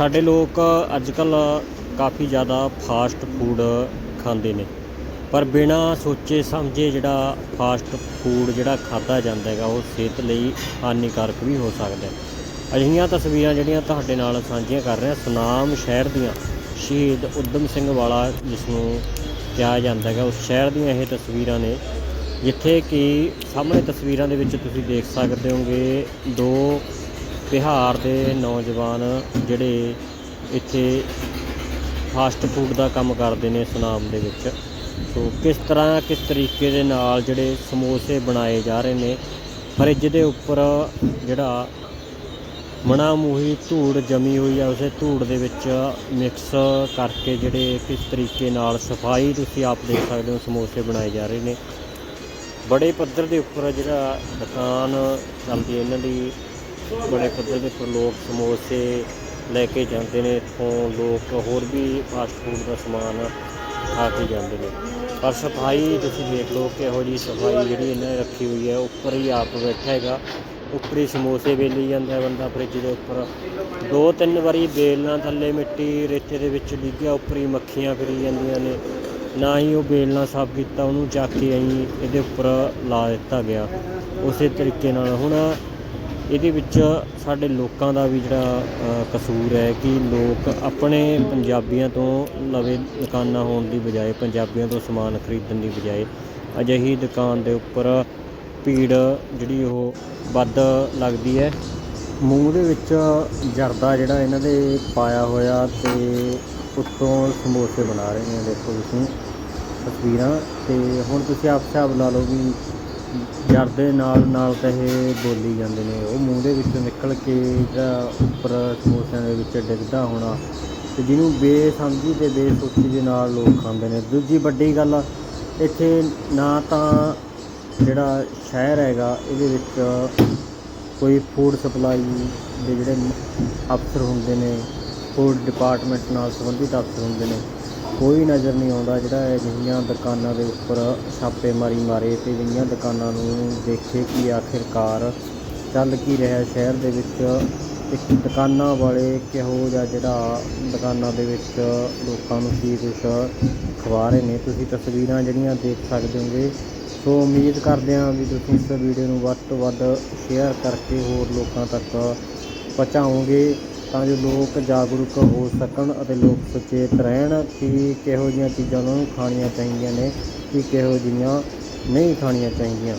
ਸਾਡੇ ਲੋਕ ਅੱਜ ਕੱਲ ਕਾਫੀ ਜ਼ਿਆਦਾ ਫਾਸਟ ਫੂਡ ਖਾਂਦੇ ਨੇ। ਪਰ ਬਿਨਾਂ ਸੋਚੇ ਸਮਝੇ ਜਿਹੜਾ ਫਾਸਟ ਫੂਡ ਜਿਹੜਾ ਖਾਦਾ ਜਾਂਦਾ ਹੈਗਾ, ਉਹ ਸਿਹਤ ਲਈ ਹਾਨੀਕਾਰਕ ਵੀ ਹੋ ਸਕਦਾ ਹੈ। ਅਜਿਹੀਆਂ ਤਸਵੀਰਾਂ ਜਿਹੜੀਆਂ ਤੁਹਾਡੇ ਨਾਲ ਸਾਂਝੀਆਂ ਕਰ ਰਿਹਾ, ਸੁਨਾਮ ਸ਼ਹਿਰ ਦੀਆਂ, ਸ਼ਹੀਦ ਉਦਮ ਸਿੰਘ ਵਾਲਾ ਜਿਸ ਨੂੰ ਕਿਹਾ ਜਾਂਦਾ ਹੈਗਾ, ਉਸ ਸ਼ਹਿਰ ਦੀਆਂ ਇਹ ਤਸਵੀਰਾਂ ਨੇ, ਜਿੱਥੇ ਕਿ ਸਾਹਮਣੇ ਤਸਵੀਰਾਂ ਦੇ ਵਿੱਚ ਤੁਸੀਂ ਦੇਖ ਸਕਦੇ ਹੋਗੇ, ਦੋ ਬਿਹਾਰ ਦੇ ਨੌਜਵਾਨ ਜਿਹੜੇ ਇੱਥੇ ਫਾਸਟ ਫੂਡ ਦਾ ਕੰਮ ਕਰਦੇ ਨੇ ਸੁਨਾਮ ਦੇ ਵਿੱਚ। ਸੋ ਕਿਸ ਤਰ੍ਹਾਂ, ਕਿਸ ਤਰੀਕੇ ਦੇ ਨਾਲ ਜਿਹੜੇ ਸਮੋਸੇ ਬਣਾਏ ਜਾ ਰਹੇ ਨੇ, ਫਰਿੱਜ ਦੇ ਉੱਪਰ ਜਿਹੜਾ ਮਣਾ ਮੂਹੀ ਧੂੜ ਜਮੀ ਹੋਈ ਆ, ਉਸੇ ਧੂੜ ਦੇ ਵਿੱਚ ਮਿਕਸ ਕਰਕੇ ਜਿਹੜੇ ਕਿਸ ਤਰੀਕੇ ਨਾਲ ਸਫ਼ਾਈ ਤੁਸੀਂ ਆਪ ਦੇਖ ਸਕਦੇ ਹੋ, ਸਮੋਸੇ ਬਣਾਏ ਜਾ ਰਹੇ ਨੇ। ਬੜੇ ਪੱਧਰ ਦੇ ਉੱਪਰ ਜਿਹੜਾ ਦੁਕਾਨ ਚੱਲਦੀ ਹੈ, ਇਹਨਾਂ ਦੀ ਬੜੇ ਪੱਧਰ ਦੇ ਉੱਪਰ ਲੋਕ ਸਮੋਸੇ ਲੈ ਕੇ ਜਾਂਦੇ ਨੇ, ਇੱਥੋਂ ਲੋਕ ਹੋਰ ਵੀ ਫਾਸਟ ਫੂਡ ਦਾ ਸਮਾਨ ਖਾ ਕੇ ਜਾਂਦੇ ਨੇ। ਪਰ ਸਫ਼ਾਈ, ਤੁਸੀਂ ਦੇਖ ਲਓ ਕਿਹੋ ਜੀ ਸਫ਼ਾਈ ਜਿਹੜੀ ਇਹਨਾਂ ਨੇ ਰੱਖੀ ਹੋਈ ਹੈ, ਉੱਪਰ ਹੀ ਆਪ ਬੈਠਾ ਹੈਗਾ। ਉੱਪਰ ਹੀ ਸਮੋਸੇ ਵੇਲੀ ਜਾਂਦਾ ਬੰਦਾ ਫਰਿੱਜ ਦੇ ਉੱਪਰ। ਦੋ ਤਿੰਨ ਵਾਰੀ ਬੇਲਣਾ ਥੱਲੇ ਮਿੱਟੀ, ਰੇਤੇ ਦੇ ਵਿੱਚ ਡਿੱਗਿਆ, ਉੱਪਰ ਹੀ ਮੱਖੀਆਂ ਫਿਰੀ ਜਾਂਦੀਆਂ ਨੇ। ਨਾ ਹੀ ਉਹ ਬੇਲਣਾ ਸਾਫ਼ ਕੀਤਾ, ਉਹਨੂੰ ਚੱਕ ਕੇ ਅਸੀਂ ਇਹਦੇ ਉੱਪਰ ਲਾ ਦਿੱਤਾ ਗਿਆ। ਉਸੇ ਤਰੀਕੇ ਨਾਲ ਹੁਣ ਇਹਦੇ ਵਿੱਚ ਸਾਡੇ ਲੋਕਾਂ ਦਾ ਵੀ ਜਿਹੜਾ ਕਸੂਰ ਹੈ ਕਿ ਲੋਕ ਆਪਣੇ ਪੰਜਾਬੀਆਂ ਤੋਂ ਲਵੇ ਦੁਕਾਨਾਂ ਹੋਣ ਦੀ ਬਜਾਏ, ਪੰਜਾਬੀਆਂ ਤੋਂ ਸਮਾਨ ਖਰੀਦਣ ਦੀ ਬਜਾਏ ਅਜਿਹੀ ਦੁਕਾਨ ਦੇ ਉੱਪਰ ਭੀੜ ਜਿਹੜੀ ਉਹ ਵੱਧ ਲੱਗਦੀ ਹੈ। ਮੂੰਹ ਦੇ ਵਿੱਚ ਜਰਦਾ ਜਿਹੜਾ ਇਹਨਾਂ ਦੇ ਪਾਇਆ ਹੋਇਆ ਤੇ ਉੱਤੋਂ ਸਮੋਸੇ ਬਣਾ ਰਹੇ ਨੇ, ਦੇਖੋ ਤੁਸੀਂ ਤਸਵੀਰਾਂ। ਤੇ ਹੁਣ ਤੁਸੀਂ ਆਪ ਹਿਸਾਬ ਲਾ ਲਓ ਵੀ ਜਰਦੇ ਨਾਲ ਨਾਲ ਤਾਂ ਇਹ ਬੋਲੀ ਜਾਂਦੇ ਨੇ। ਉਹ ਮੂੰਹ ਦੇ ਵਿੱਚੋਂ ਨਿਕਲ ਕੇ ਜਿਹੜਾ ਉੱਪਰ ਸਮੋਸਿਆਂ ਦੇ ਵਿੱਚ ਡਿੱਗਦਾ ਹੋਣਾ ਤੇ ਜਿਹਨੂੰ ਬੇਸਮਝੀ ਤੇ ਬੇਸੋਚੀ ਦੇ ਨਾਲ ਲੋਕ ਖਾਂਦੇ ਨੇ। ਦੂਜੀ ਵੱਡੀ ਗੱਲ, ਇੱਥੇ ਨਾ ਤਾਂ ਜਿਹੜਾ ਸ਼ਹਿਰ ਹੈਗਾ, ਇਹਦੇ ਵਿੱਚ ਕੋਈ ਫੂਡ ਸਪਲਾਈ ਦੇ ਜਿਹੜੇ ਅਫਸਰ ਹੁੰਦੇ ਨੇ ਫੂਡ ਡਿਪਾਰਟਮੈਂਟ ਨਾਲ ਸੰਬੰਧਿਤ ਅਫਸਰ ਹੁੰਦੇ ਨੇ ਕੋਈ ਨਜ਼ਰ ਨਹੀਂ ਆਉਂਦਾ ਜਿਹੜਾ ਅਜਿਹੀਆਂ ਦੁਕਾਨਾਂ ਦੇ ਉੱਪਰ ਛਾਪੇਮਾਰੀ ਮਾਰੇ ਤੇ ਅਜਿਹੀਆਂ ਦੁਕਾਨਾਂ ਨੂੰ ਦੇਖੇ ਕਿ ਆਖਿਰਕਾਰ ਚੱਲ ਕੀ ਰਿਹਾ ਸ਼ਹਿਰ ਦੇ ਵਿੱਚ ਇੱਕ ਦੁਕਾਨਾਂ ਵਾਲੇ ਕਿਹੋ ਜਿਹਾ ਜਿਹੜਾ ਦੁਕਾਨਾਂ ਦੇ ਵਿੱਚ ਲੋਕਾਂ ਨੂੰ ਕੀ ਕੁਛ ਖਵਾ ਰਹੇ ਨੇ। ਤੁਸੀਂ ਤਸਵੀਰਾਂ ਜਿਹੜੀਆਂ ਦੇਖ ਸਕਦੇ ਹੋਗੇ। ਸੋ ਉਮੀਦ ਕਰਦੇ ਹਾਂ ਵੀ ਤੁਸੀਂ ਇਸ ਵੀਡੀਓ ਨੂੰ ਵੱਧ ਤੋਂ ਵੱਧ ਸ਼ੇਅਰ ਕਰਕੇ ਹੋਰ ਲੋਕਾਂ ਤੱਕ ਪਹੁੰਚਾਓਗੇ। ਤਾਂ ਜੋ ਲੋਕ ਜਾਗਰੂਕ ਹੋ ਸਕਣ ਅਤੇ ਲੋਕ ਸੁਚੇਤ ਰਹਿਣ ਕਿ ਕਿਹੋ ਜਿਹੀਆਂ ਚੀਜ਼ਾਂ ਉਹਨਾਂ ਨੂੰ ਖਾਣੀਆਂ ਚਾਹੀਦੀਆਂ ਨੇ, ਕਿ ਕਿਹੋ ਜਿਹੀਆਂ ਨਹੀਂ ਖਾਣੀਆਂ ਚਾਹੀਦੀਆਂ।